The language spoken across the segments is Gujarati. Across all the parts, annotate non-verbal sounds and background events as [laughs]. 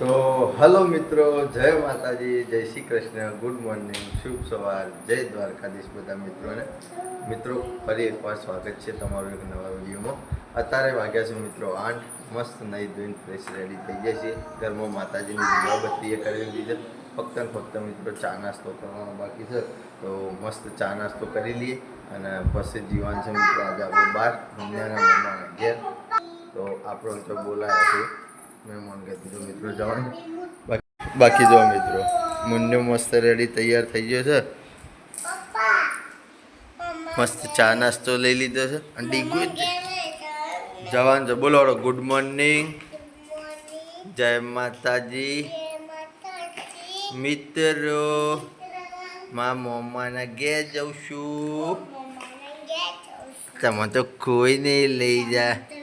તો હલો મિત્રો, જય માતાજી, જય શ્રી કૃષ્ણ, ગુડ મોર્નિંગ, શુભ સવાર, જય દ્વારકાધીશ બધા મિત્રોને. મિત્રો, ફરી એકવાર સ્વાગત છે તમારું એક નવા વિડીયોમાં. અત્યારે વાગ્યા છે મિત્રો આઠ, મસ્ત નહીં ધોઈને ફ્રેશ રેડી થઈ જાય છે ઘરમાં માતાજીની દીવાબત્તી એ કરી દીધે ફક્ત ફક્ત મિત્રો ચા નાસ્તો કરવાનો બાકી છે. તો મસ્ત ચા નાસ્તો કરી લઈએ અને પછી જીવન છે મિત્રો. આજે આપણે બહાર મમ્મીના મમ્માના ઘેર. તો આપણો તો બોલાયા છે. મહેમાન કે તો મિત્રો જવાનું. બાકી- જો મિત્રો મુન્યો મસ્ત રેડી તૈયાર થઈ ગયો છે. મસ્ત ચા નાસ્તો લઈ લીધો છે અને ડીગુ જવાન છે. બોલો ગુડ મોર્નિંગ જય માતાજી. મિત્રો મા મમ્માના ઘેર જઉં છું. તમે તો કોઈ નહીં લઈ જાય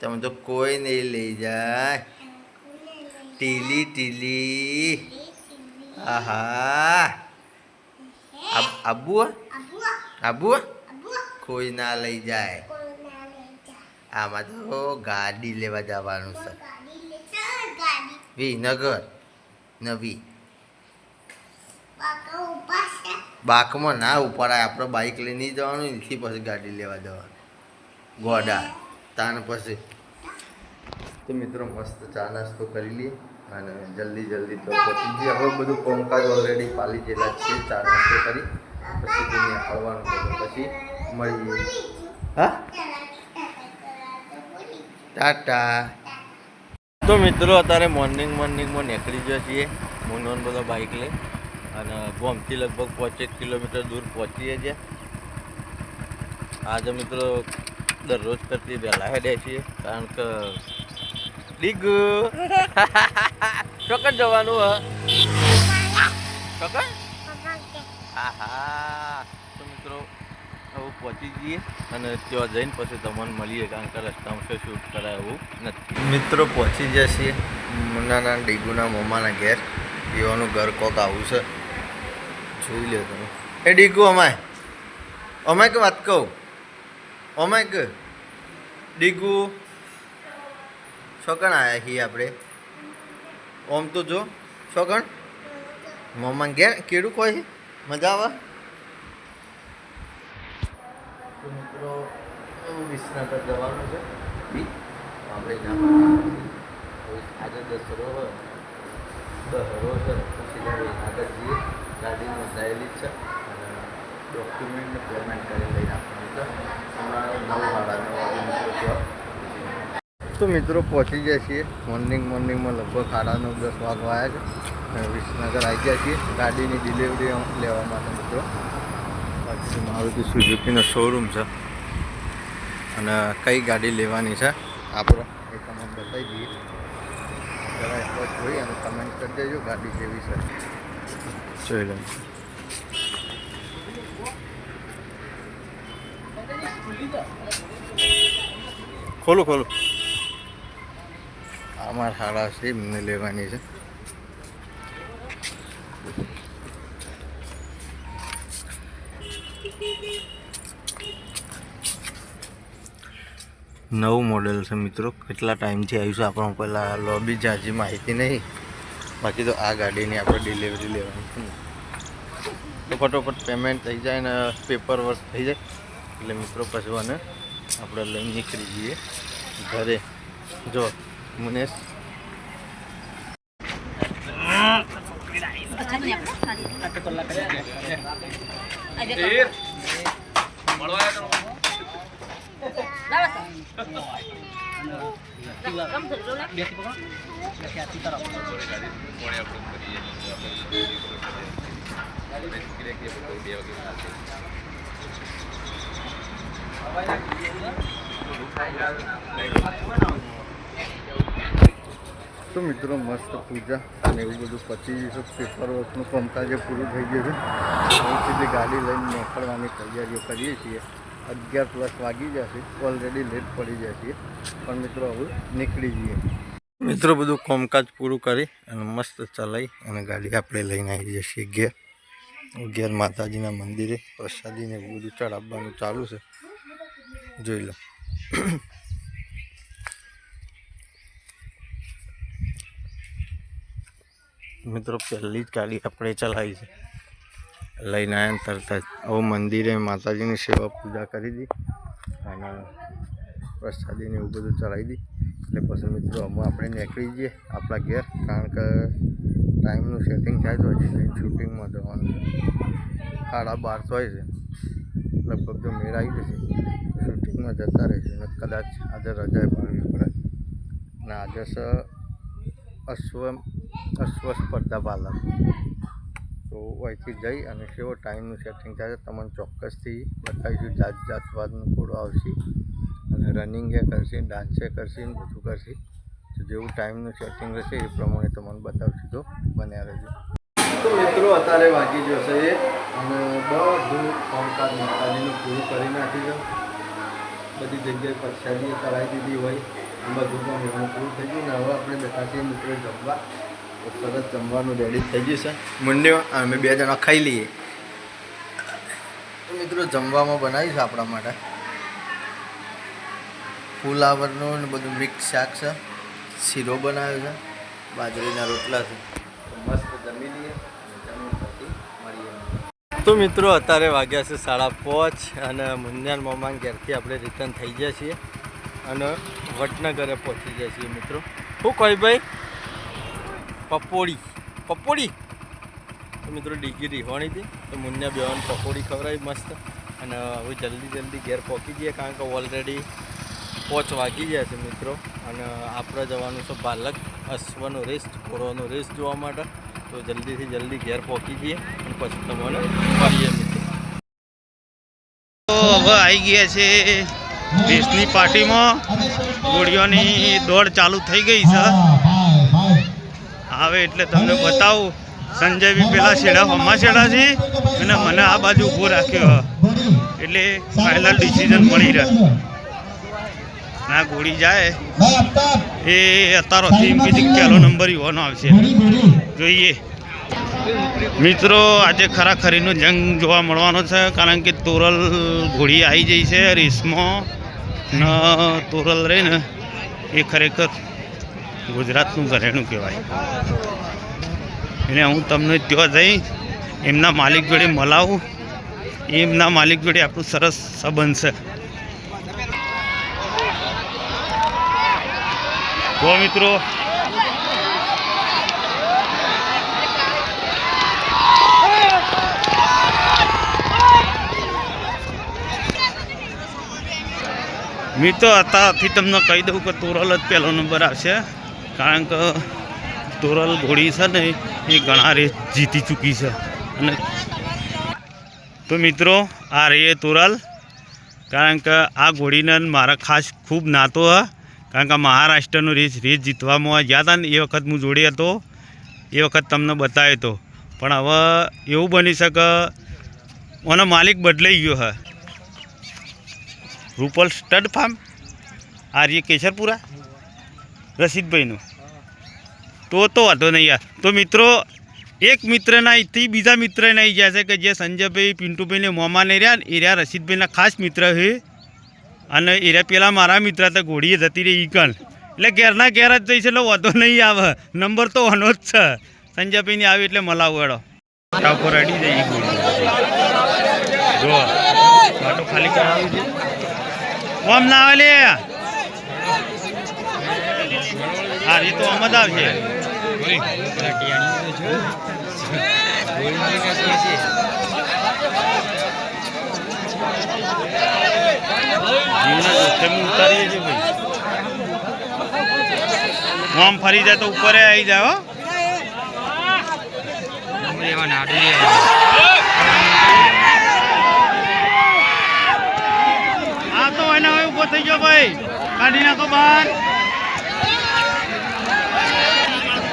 તમે તો કોઈ નહીં લઈ જાય. ટીલી ટીલી. આહા. આબ- આબુ? કોઈ ના લઈ જાય. આમાં તો ગાડી લેવા જવાનું છે. વિનગર, નવી. બાકમાં ના ઉપર આપણે બાઇક લઈને જવાનું એથી પછી ગાડી લેવા જવાનું. ગોડા. તાન પછી તો મિત્રો મસ્ત ચા નાસ્તો કરી લઈએ અને જલ્દી જલ્દી તો પહોંચી જઈએ હવે બધું કોમકાજ ઓલરેડી પાલી ગયેલા છે ચા નાસ્તો કરી, પછી તેને ફરવાનું પછી મળીએ. હા? ટાટા. તો મિત્રો અત્યારે મોર્નિંગ મોર્નિંગમાં નીકળી ગયા છીએ. મોનોન બધો બાઇક લઈ અને ગોમથી લગભગ પાંચેક કિલોમીટર દૂર પહોંચીએ છીએ. આજે મિત્રો દરરોજ કરતી વહેલા હેડે છીએ કારણ કે ડીગ. [laughs] ચોક્કસ જવાનું હ. ચોક્કસ? હા તો. મિત્રો હવે પહોંચી જઈએ અને ત્યાં જઈને પછી તમને મળીએ કારણ કે રસ્તામાં શું શૂટ કરાય એવું નથી. મિત્રો પહોંચી જાય છીએ મુન્નાના ડીગુના મમ્માના ઘેર. પીવાનું ઘર કોક આવું છે. જોઈ લો તમે. એ ડીગુ અમાય. અમે કે વાત કહું? અમાય કે ડીગુ છોકણ આવ્યા છીએ આપણે. ઓમ તો જો છોકણ મમ્મા ઘેર, કેડું કોઈ? મજા આવે? મિત્રો વિસનગર જવાનું છે. આપણે આજે દસરો દસરો છે પછી આગળ જઈએ ગાડી નોંધાયેલી છે. અને ડોક્યુમેન્ટને પેમેન્ટ કરી લઈને આપવાનું તો મિત્રો પહોંચી ગયા છીએ. મોર્નિંગ મોર્નિંગમાં લગભગ સાડા નવ દસ વાગવા આવ્યા છે. વિસનગર આવી ગયા છીએ. ગાડીની ડિલિવરી લેવા માટે મિત્રો. પછી મારુતિ સુઝુકીનો શોરૂમ છે. અને કઈ ગાડી લેવાની છે? આપણો એ તમને બતાવી દઈએ. જરા એકવાર જોઈ અને કમેન્ટ કરી દેજો ગાડી કેવી છે. જોઈ લો ખોલું ખોલું. આમાં હાડા છે, એમને લેવાની છે. નવું મોડેલ છે મિત્રો. કેટલા ટાઈમથી આવ્યું છે આપણને પહેલાં લોબી જાજી માહિતી નહીં. બાકી તો આ ગાડીની આપણે ડિલિવરી લેવાની છે. તો ફટોફટ પેમેન્ટ થઈ જાય ને પેપર વર્ક થઈ જાય. એટલે મિત્રો પછી અને આપણે લઈ નીકળી જઈએ ઘરે. જો મુનેશ તો મિત્રો, મસ્ત પૂજા અને એવું બધું પચી જશે પેપર વર્કનું કામકાજ પૂરું થઈ ગયું છે. સીધી ગાડી લઈને નીકળવાની તૈયારીઓ કરીએ છીએ. અગિયાર પ્લસ વાગી જશે. ઓલરેડી લેટ પડી જશે. પણ મિત્રો, હવે નીકળી જઈએ. મિત્રો, બધું કામકાજ પૂરું કરી અને મસ્ત ચલાવી અને ગાડી આપણે લઈને આવી જઈએ ઘેર. ઘેર માતાજીના મંદિરે, પ્રસાદીને એવું બધું ચડાવવાનું ચાલુ છે. જોઈ લો. મિત્રો, પહેલી જ ગાડી આપણે ચલાવી છે. લઈને આવ્યા તરત જ. હવે મંદિરે માતાજીની સેવા પૂજા કરી દી અને પ્રસાદીને એવું બધું ચડાવી દી. એટલે પછી મિત્રો, અમે આપણે નીકળી જઈએ આપણા ઘેર, કારણ કે ટાઈમનું સેટિંગ થાય તો હજી શૂટિંગમાં જવાનું. સાડા બાર હોય છે. લગભગ તો મેળ આવી જશે. શૂટિંગમાં જતા રહેશે અને કદાચ આજે રજાએ પાડવી પડે. અને આજે છે અશ્વ અશ્વ સ્પર્ધા પાલક તો અહીંથી જઈ અને કેવો ટાઈમનું સેટિંગ થાય છે તમને ચોક્કસથી બતાવીશું. જાત જાતવાદનું ઘોડો આવશે. અને રનિંગ એ કરશે ડાન્સે કરશે, ને બધું કરશે. તો જેવું ટાઈમનું સેટિંગ રહેશે એ પ્રમાણે તમને બતાવશું. તો બન્યા રહેજો. તો મિત્રો, અત્યારે વાગી જશે એ દોઢ બધું કામકાજ માતાજીનું પૂરું કરી નાખી છે બધી જગ્યાએ પ્રસાદી કરાવી દીધી હોય, એમાં બધું એમાં પૂરું થઈ ગયું ને હવે આપણે બેઠા મિત્રો જમવા. સરસ જમવાનું રેડી થઈ ગયું છે. મંડ્યો અમે બે જણા ખાઈ લઈએ. મિત્રો જમવામાં બનાવીશ આપણા માટે. ફુલાવરનું ને બધું મિક્સ શાક છે. શીરો બનાવ્યો છે. બાજરીના રોટલા છે. મસ્ત જમી લઈએ. તો મિત્રો, અત્યારે વાગ્યા છે સાડા પાંચ અને મુન્યાન મામા ઘેરથી આપણે રિટર્ન થઈ ગયા છીએ અને વડનગરે પહોંચી ગયા છીએ મિત્રો. શું કહી ભાઈ? પપોડી પપોડી તો મિત્રો, ડીગી રીહોણી હતી. તો મુન્યા બેવાન પકોડી ખવડાવી મસ્ત. અને હવે જલ્દી જલ્દી ઘેર પહોંચી જઈએ કારણ કે ઓલરેડી પોચ વાગી ગયા છે મિત્રો. અને આપણે જવાનું છે બાલક અશ્વનો રેસ ઘોડોનો રેસ જોવા માટે. તો જલ્દીથી જલ્દી ઘેર પહોંચી જઈએ પછી તમને મળીએ હવે આવી ગયા છે દેશની પાર્ટીમાં. ગોળીઓની દોડ ચાલુ થઈ ગઈ છે. આવે એટલે તમને બતાવું. સંજય બી પેલા છેડા હમા છેડા છે અને મને આ બાજુ ઊભો રાખ્યો. એટલે ફાઇનલ ડિસિઝન મળી રહે. ના ગોળી જાય, એ અત્યારોથી એમ કીધું કે પહેલો નંબર યુવાનો આવશે. જોઈએ. મિત્રો, આજે ખરાખરીનો જંગ જોવા મળવાનો છે, કારણ કે તોરલ ઘોડી આવી જઈ છે રેસમાં. ન, તોરલ રહે ને, એ ખરેખર ગુજરાતનું ઘરેણું કહેવાય. એટલે હું તમને ત્યાં જઈ, એમના માલિક જોડે મલાવું એમના માલિક જોડે આપણું સરસ સંબંધ છે. તો મિત્રો મેં તો અત્યારથી તમને કહી દઉં કે તોરલ જ પહેલો નંબર આવશે. કારણ કે તોરલ ઘોડી છે ને, એ ઘણા રેસ જીતી ચૂકી છે. અને તો મિત્રો, આ રે તોરલ. કારણ કે આ ઘોડીને મારા ખાસ ખૂબ નાતો હ. કારણ કે મહારાષ્ટ્રનો રેસ રેસ જીતવામાં ગયા હતા ને, એ વખત હું જોડે હતો. એ વખત તમને બતાવ્યો હતો પણ હવે એવું બની શકે, ઓનો માલિક બદલાઈ ગયો હે. રૂપલ સ્ટડ ફાર્મ, આર્ય કેશરપુરા રસીદભાઈનું તો તો વાંધો નહીં યાર. તો મિત્રો, એક મિત્રના અહીંથી બીજા મિત્રને આવી ગયા છે કે જે સંજયભાઈ પિન્ટુભાઈને મોંમાં નહીં રહ્યા એ રહ્યા રસીદભાઈના ખાસ મિત્ર છે. અને એ રહ્યા પેલા મારા મિત્ર તો ઘોડીએ જતી રહી ઈકણ એટલે ઘેરના ઘેર જ જઈશ એટલે વાંધો નહીં આવે. નંબર તો વાનો જ છે. સંજયભાઈની આવી એટલે મલાવ એડો ઉપર અડી જાય ઘોડી. ખાલી કરાવી છે ઓમ ના આવે લે. હા, એ તો ઉતારીએ છીએ આમ ફરી જાય તો ઉપર આવી જાય હો આ તો એના હવે થઈ ગયો ભાઈ. કાઢી નાખો બહાર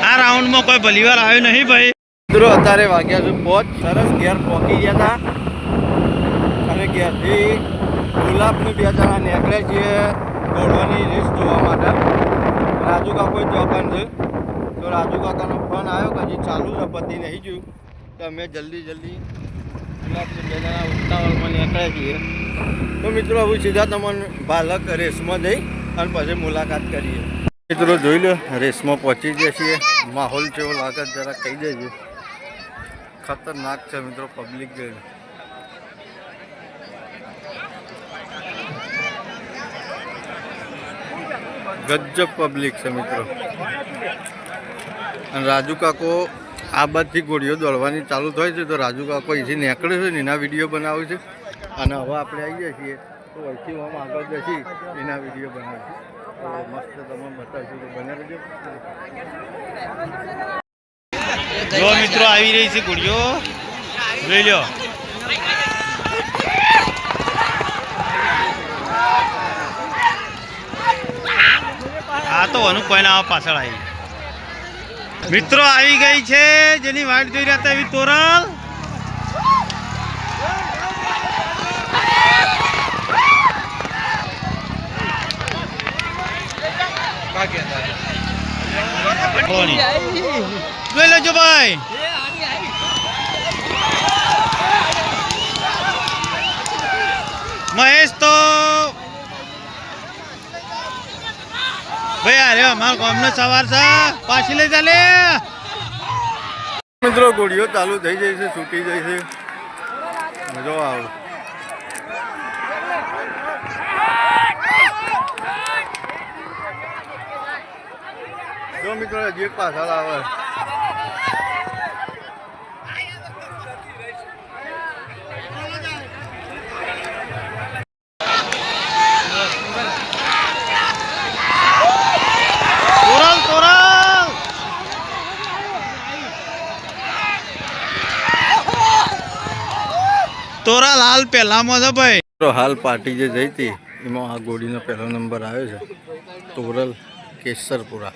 આ રાઉન્ડમાં કોઈ ભલીવાર આવ્યો નહીં ભાઈ. મિત્રો, અત્યારે વાગ્યા છે પહોંચ સરસ ઘેર પહોંચી ગયા હતા અને ઘેરથી ગુલાબની બે જણા નીકળે છે દોડવાની રીસ જોવા માટે. રાજુ કાકો જોવાનું છે. તો રાજુ કાકાનો ફોન આવ્યો કે હજી ચાલુ છે, પતિ નહીં જોયું તો અમે જલ્દી જલ્દી તો મિત્રો, હવે સીધા તમને બાલક રેસમાં જઈ અને પછી મુલાકાત કરીએ. મિત્રો, જોઈ લો, રેસમાં પહોંચી ગયા છીએ. માહોલ કેવો લાગે જરા કહી દેજો. ખતરનાક છે મિત્રો પબ્લિક જોઈ. ગજબ પબ્લિક છે મિત્રો. અને રાજુ કાકો આ બાદથી ગોળીઓ દોડવાની ચાલુ થાય છે, તો રાજુ કાકો અહીંથી નીકળે છે ને એના વીડિયો બનાવે છે. અને હવે આપણે આવી ગયા છીએ, તો અહીંથી આમ આગળ જશી એના વીડિયો બનાવે છે. મસ્ત તમે બતાવશું તો બને રહેજો. જો મિત્રો આવી રહી છે ગોળીઓ. જોઈ લો. આ તો અનુપ કોઈના પાછળ આવી. મિત્રો આવી ગઈ છે જેની વાટ જોઈ રહ્યા હતા એવી તોરલ. જોઈ લેજો ભાઈ. મહેશ તો ભાઈ, અરે અમારા ગામનો સવાર છે. પાછી લઈ ચાલે મિત્રો, ગોળીઓ ચાલુ થઈ જાય છે, છૂટી જાય છે. મજો આવે. જો મિત્રો, હજી એક પાછળ આવે તોરલ તોરલ તોરલ હાલ પહેલામાં છે ભાઈ. તો હાલ પાર્ટી જે જઈ હતી એમાં આ ગોળીનો પહેલો નંબર આવ્યો છે તોરલ કેસરપુરા.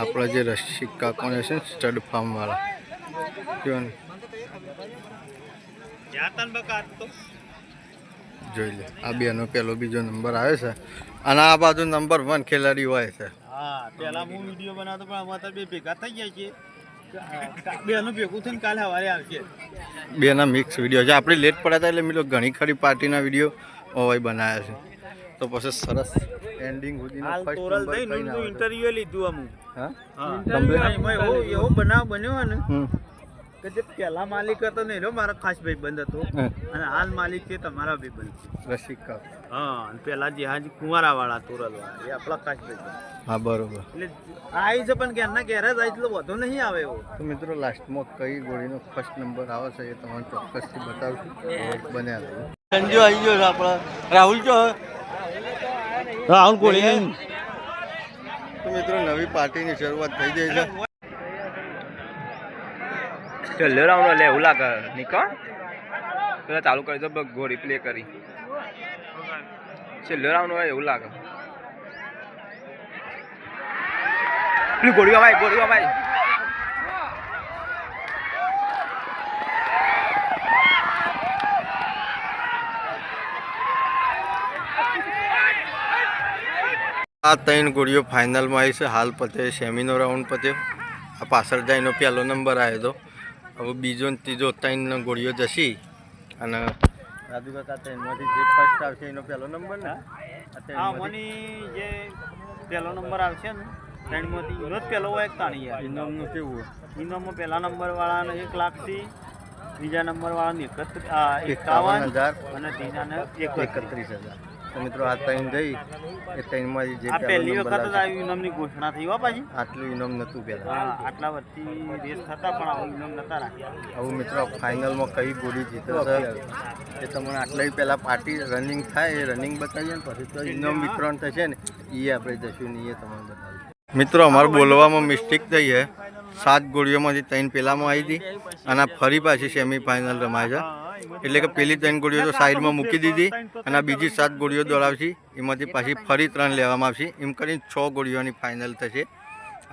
આપણા જે રસિક કાકોને છે ને સ્ટડ ફાર્મવાળા જોઈ લે આ બેનો પહેલો બીજો નંબર આવ્યો છે. અને આ બાજુ નંબર વન ખેલાડી હોય છે. હા પેલા હું વીડિયો બનાવતો પણ અમારે બે ભેગા થઈ જાય છે. બેનું ભેગું થઈને કાલે સવારે આવશે બેના મિક્સ વીડિયો છે આપણે લેટ પડ્યા હતા એટલે મેં ઘણી ખરી પાર્ટીના વીડિયો ઓવાઈ બનાવ્યા છે તો પછી સરસ એન્ડિંગ સુધીનો ફર્સ્ટ. ઇન્ટરવ્યુ લીધું અમુક હા હા Complaint? એવો એવો બનાવ બન્યો ને. કે જે પહેલા માલિક હતો ને એનો મારો ખાસ ભાઈબંધ હતો. અને હાલ માલિક છે તમારા ભાઈબંધ છે. રસિક. કાકો હા અને પેલા જે હાજી કુંવારા વાળા તોરલ વાળા એ આપણા ખાસ ભાઈબંધ. હા બરોબર. એટલે આવી છે પણ ઘરના ઘેર જ એટલો વધુ નહીં આવે એવો. તો મિત્રો લાસ્ટમાં કઈ ગોળીનો ફર્સ્ટ નંબર આવે છે એ તમને ચોક્કસથી બતાવશું. બન્યા સંજો આવી ગયો છે આપણા. રાહુલ જો રાહુલ કોળી. તો મિત્રો નવી પાર્ટીની શરૂઆત થઈ જાય છે. છેલ્લે રાઉન્ડ લે હુલા લાગે, નીકળ. પેલા ચાલુ કરી દો, બસ ગોળી પ્લે કરી. છેલ્લે રાઉન્ડ હોય એવું લાગે. પેલી ગોળી ભાઈ ગોળી ભાઈ. આ ત્રણ ગોળીઓ ફાઇનલમાં આવી છે. હાલ પતે સેમીનો રાઉન્ડ પત્યો આ પાછળ જઈને પહેલો નંબર આવ્યો હતો હવે બીજો ને ત્રીજો ત્રણનો ગોળીઓ જશી. અને રાજુ કાકા ત્રણમાંથી જે ફર્સ્ટ આવશે એનો પહેલો નંબર ને? આ હા જે પહેલો નંબર આવશે ને ત્રણમાંથી એનો જ પહેલો હોય એક તાણી યાર? ઇનામનું કેવું? ઇનામમાં પહેલા નંબર વાળાને એક લાખથી બીજા નંબર વાળાને એકત્ર એકાવન હજાર અને ત્રીજાને એકત્રીસ. એકત્રીસ હજાર. તો મિત્રો આ ત્રણ ગઈ એ ત્રણમાંથી જે પહેલી વખત જ આવી ઇનામની ઘોષણા થઈ હોય પાછી. આટલું ઇનામ નહોતું પહેલાં. આટલા વર્ષથી રેસ થતા પણ આવું ઇનામ નતા રાખ્યા. આવું મિત્રો ફાઇનલમાં કઈ ગોળી જીતો છે? એ તમને આટલા પહેલાં પાર્ટી રનિંગ થાય એ રનિંગ બતાવીએ ને પછી તો ઇનામ વિતરણ થશે ને એ આપણે જશું ને એ તમને બતાવીએ મિત્રો અમારે બોલવામાં મિસ્ટેક થઈ છે. સાત ગોળીઓમાંથી ત્રણ પહેલામાં આવી હતી અને ફરી પાછી સેમિફાઇનલ રમાય છે. એટલે કે પેલી ત્રણ ગોળીઓ તો સાઈડમાં મૂકી દીધી અને આ બીજી સાત ગોળીઓ દોડાવશે. એમાંથી પાછી ફરી ત્રણ લેવામાં આવશે. એમ કરીને છ ગોળીઓની ફાઇનલ થશે.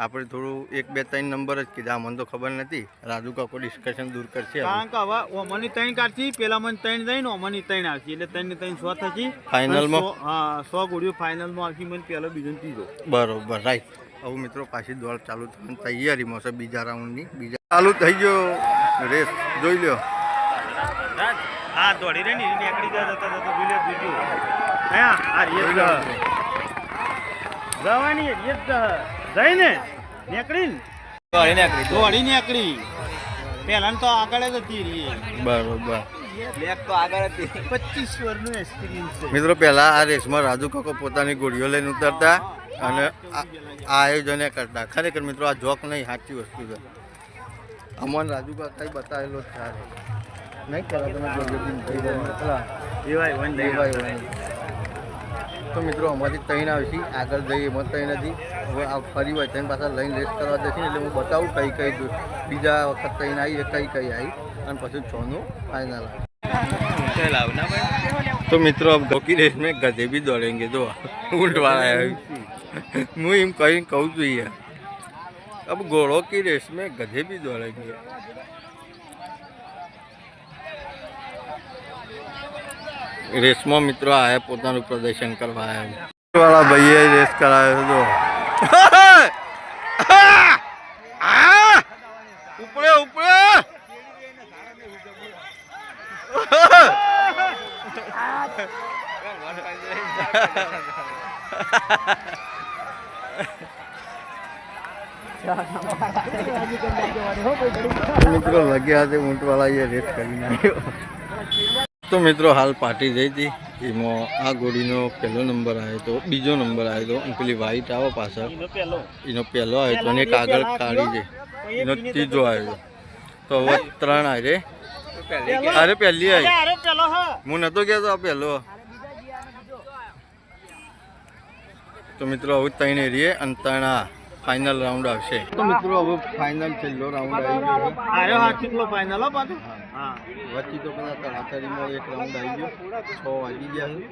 આપણે થોડું એક બે ત્રણ નંબર જ કીધા. મને તો ખબર નથી. રાજુ કાકો ડિસ્કશન દૂર કરશે. કારણ કે હવે ઓમની ત્રણ કાઢી પેલા મને ત્રણ ત્રણ ઓમની ત્રણ આવશે. એટલે ત્રણ ને ત્રણ સો થશે. ફાઇનલમાં? હા સો ગોળીઓ ફાઇનલમાં આવશે. મને પહેલો બીજો ત્રીજો. બરોબર રાઈટ હવે મિત્રો પાછી દોડ ચાલુ થવાની તૈયારીમાં છે બીજા રાઉન્ડની બીજા ચાલુ થઈ ગયો. રેસ જોઈ લ્યો. હા દોડી રે ને નીકળી જતા હતા તો જોઈ બીજું હા આ લો. જવાની જ જઈને નીકળી. દોડી નીકળી. પહેલા તો આગળ જ હતી રહી બરોબર. મિત્રો પહેલાં આ રેસમાં રાજુ કાકો પોતાની ગોળીઓ લઈને ઉતરતા અને આ આ આયોજને કરતા. ખરેખર મિત્રો આ જોક નહીં સાચી વસ્તુ છે. અમન રાજુ કાકાએ બતાવેલો જ આ રેસ. નહીં પેલા તમે જોજો દિનભાઈ પેલા દેવાય વન દેવાય હોય. તો મિત્રો અમારી ત્રણ આવશે આગળ જઈએ એમાં ત્રણ નથી હવે આ ફરી હોય ત્રણ પાછા લઈને રેસ કરવા જશે ને એટલે હું બતાવું કઈ કઈ દો- બીજા વખત ત્રણ આવી કઈ કઈ આવી અને પછી છનું ફાઇનલ तो मित्रों अब गौ की रेस में गधे भी दौड़ेंगे दो ऊंट वाला है मैं इन कहीं कहूँ तो ही है अब घोड़ों की रेस में गधे भी दौड़ेंगे રેસમાં મિત્રો આયા પોતાનું પ્રદર્શન કરવા આવ્યા વાળા ભાઈએ રેસ કરાવ્યો તો ઉપડે ઉપડે! મિત્રો લગ્યા છે ઊંટવાળા એ રેસ કરી નાખ્યો. તો મિત્રો હાલ પાર્ટી જઈ હતી. એમાં આ ગોળીનો પહેલો નંબર આવ્યો તો બીજો નંબર આવ્યો હતો અને પેલી વ્હાઈટ આવો પાછળ. એનો પહેલો. આવ્યો તો અને એક આગળ કાઢી છે એનો ત્રીજો આવ્યો. તો હવે ત્રણ આવે અરે પહેલી આવી હા. હું નતો કહેતો આ પહેલો. તો મિત્રો હવે ત્રણ એરીએ અને ત્રણ આ ફાઇનલ રાઉન્ડ આવશે. તો મિત્રો હવે ફાઇનલ છેલ્લો રાઉન્ડ આવી ગયો. ફાઇનલ પાછું. હા. વચ્ચે તો પેલા તરાતરીમાં એક રાઉન્ડ આવી ગયો. છ વાગી ગયા છે.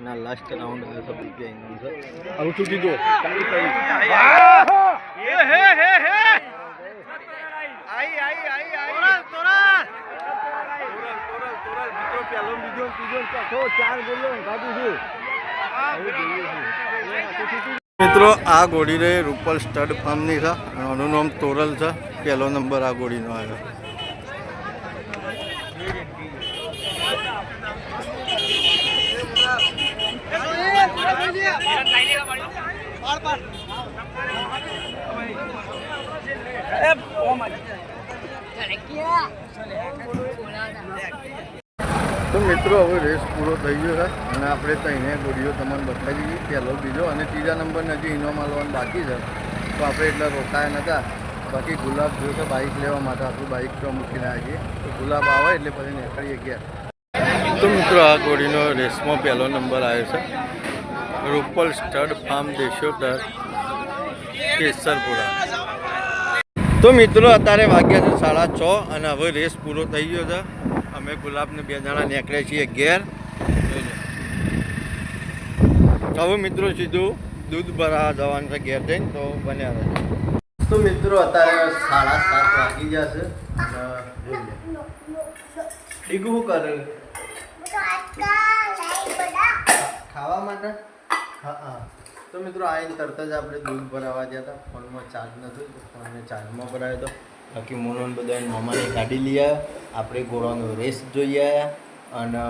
ના લાસ્ટ રાઉન્ડ આવે છે રૂપિયા ઇનામ છે. હવે શું કીધું. એ હે હે હે! આઈ આઈ આઈ આઈ. તોરા તોરા મિત્રો આ ગોળી રે રૂપલ સ્ટડ ફાર્મની છે અને આનું નામ તોરલ છે. પહેલો નંબર આ ગોળીનો આવ્યો તો મિત્રો હવે રેસ પૂરો થઈ ગયો છે અને આપણે ત્રણે ગોળીઓ તમને બતાવી દીધી પહેલો, બીજો અને ત્રીજા નંબર હજી ઇનો માલવાનું બાકી છે. તો આપણે એટલા રોકાયા નહોતા બાકી ગુલાબ જોયો છે બાઇક લેવા માટે આપણું બાઇક તો મૂકીને આવીએ તો ગુલાબ આવે એટલે પછી નીકળીએ ગયા તો મિત્રો, આ ગોળીનો રેસમાં પહેલો નંબર આવ્યો છે. Rupal stud farm Deshodar Kesarpura. તો મિત્રો, અત્યારે વાગ્યા છે સાડા છ અને હવે રેસ પૂરો થઈ ગયો છે. અમે ગુલાબને બે જણા નીકળ્યા છીએ ઘેર. હવે મિત્રો સીધું દૂધ ભરા જવાનું છે ઘેર જઈને, તો બન્યા રહે તો મિત્રો, અત્યારે સાડા સાત વાગી છે. ડીગું શું કરે? ખાવા માટે? હા તો મિત્રો આવીને તરત જ આપણે દૂધ ભરાવા ગયા હતા. ફોનમાં ચાર્જ તો ફોનને ચાર્જમાં ભરાયો હતો બાકી મોનોન બધા મામાને કાઢી લીયા. આપણે ઘોડાનો રેસ જોઈ આવ્યા અને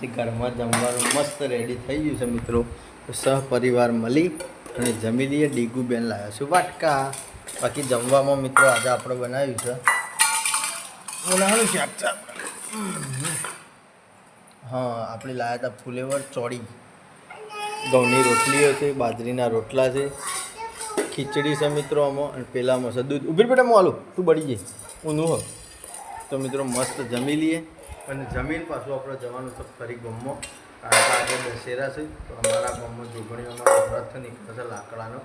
જે ઘરમાં જમવાનું મસ્ત રેડી થઈ ગયું છે મિત્રો. તો સહપરિવાર મળી અને જમી લઈએ. ડીગુબેન લાવ્યા છું વાટકા. બાકી જમવામાં મિત્રો આજે આપણે બનાવ્યું છે. ઉનાળું શાક છે હા આપણે લાવ્યા હતા ફુલેવર ચોળી. ઘઉંની રોટલીઓ છે બાજરીના રોટલા છે. ખીચડી છે મિત્રો આમાં અને પેલામાં છે દૂધ. ઊભી પેટા હું આલું તું બળી જઈ. ઊંધું હો તો મિત્રો મસ્ત જમી લઈએ. અને જમીન પાછું આપણે જવાનું છે ફરી ગમમાં કારણ કે આજે દશેરા છે, તો અમારા ગામમાં જોગણીઓમાં વ્રત નીકળે છે લાકડાનો.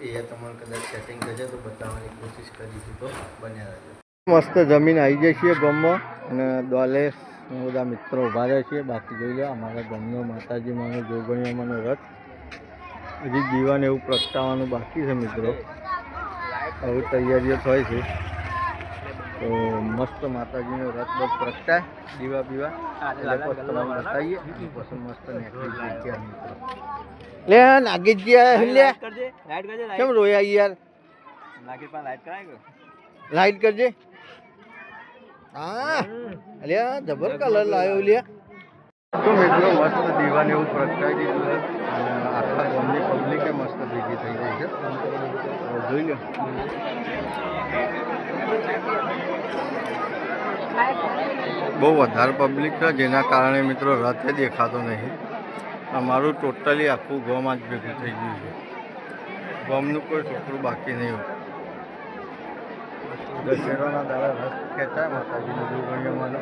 એ તમને કદાચ સેટિંગ થશે, તો બતાવવાની કોશિશ કરીશું તો બન્યા રહેજો. મસ્ત જમીન આવી છીએ ગામમાં અને દ્વાલે બધા મિત્રો ઊભા રહ્યા છીએ. બાકી જોઈ લો, અમારા ગામનો માતાજી માનો જોગણીઓમાંનો રથ. હજી દીવાને એવું પ્રગટાવવાનું બાકી છે મિત્રો. હવે તૈયારીઓ થાય છે. તો મસ્ત માતાજીનો રથ બધ પ્રગટાય. દીવા બીવા તમને બતાવીએ. પછી મસ્ત નીકળી લે કરજે કેમ રોયા યાર? લાગે પણ લાઈટ કરાય લાઈટ કરજે. હા અલ્યા જબર કલર લાવ્યો લ્યા તો મિત્રો મસ્ત દીવાને એવું પ્રગટાવી દીધું છે અને આખા ગામની પબ્લિકે મસ્ત ભેગી જોઈ લો બહુ વધારે પબ્લિક છે જેના કારણે મિત્રો રથે દેખાતો નહીં. અમારું ટોટલી આખું ગોમાં જ ભેગું થઈ ગયું છે. ગોમનું કોઈ છોકરું બાકી નહીં હોય. દશેરાના દાડા રથ ખેંચાય માતાજીનું જોગણીઓમાં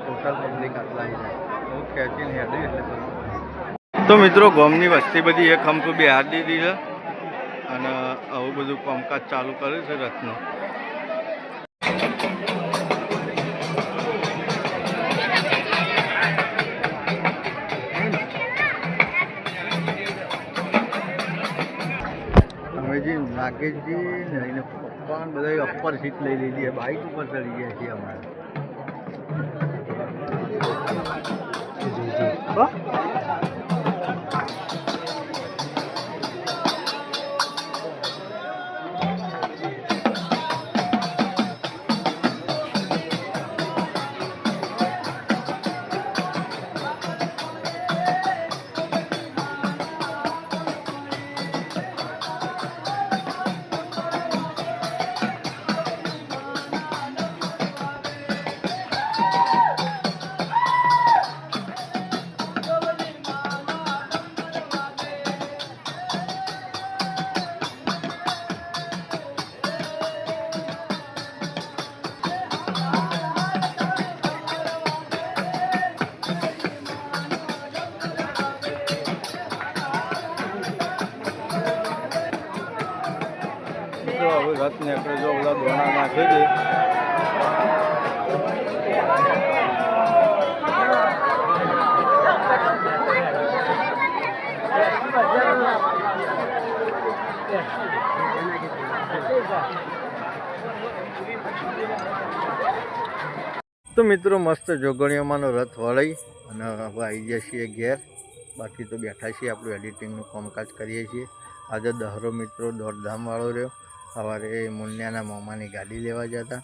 ટોટલ પબ્લિક આટલા આવી જાય. હું ખેંચીને હેડ્યું એટલે તો. મિત્રો ગોમની વસ્તી બધી એક હંપ બિહાર દીધી છે. આવું બધું કામકાજ ચાલુ કર્યું છે રથનું અમે જે નાગેશજી ને એને પપ્પા ને બધા અપ્પર સીટ લઈ લીધી છે બાઇક ઉપર ચડી ગયા છીએ અમારે તો મિત્રો મસ્ત જોગણીઓમાંનો રથ વળાઈ અને હવે આવી ગયા છીએ ઘેર. બાકી તો બેઠા છીએ આપણું એડિટિંગનું કામકાજ કરીએ છીએ. આજે દહરો મિત્રો દોડધામવાળો રહ્યો. સવારે મુન્યાના મામાની ગાડી લેવા જતા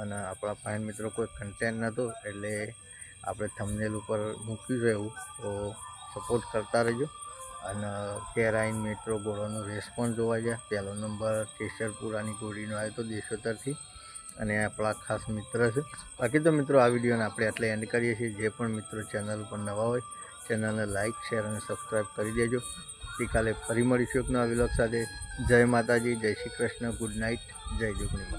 અને આપણા ફાઇન મિત્રો કોઈ કન્ટેન્ટ નહોતો એટલે આપણે થમનેલ ઉપર મૂક્યું એવું. તો સપોર્ટ કરતા રહેજો. અને કેરાઈન મિત્રો ઘોડોનો રેસ પણ જોવા જાય પહેલો નંબર કેસરપુરાની ઘોડીનો આવ્યો તો દેશોતરથી. અને આપણા ખાસ મિત્ર છે. બાકી તો મિત્રો, આ વિડીયોને આપણે એટલે એન્ડ કરીએ છીએ. જે પણ મિત્રો ચેનલ ઉપર નવા હોય, ચેનલને લાઇક શેર અને સબસ્ક્રાઈબ કરી દેજો. આવતીકાલે ફરી મળીશું એક નવા વિલોક સાથે. જય માતાજી, જય શ્રી કૃષ્ણ. ગુડ નાઇટ જય જોગણી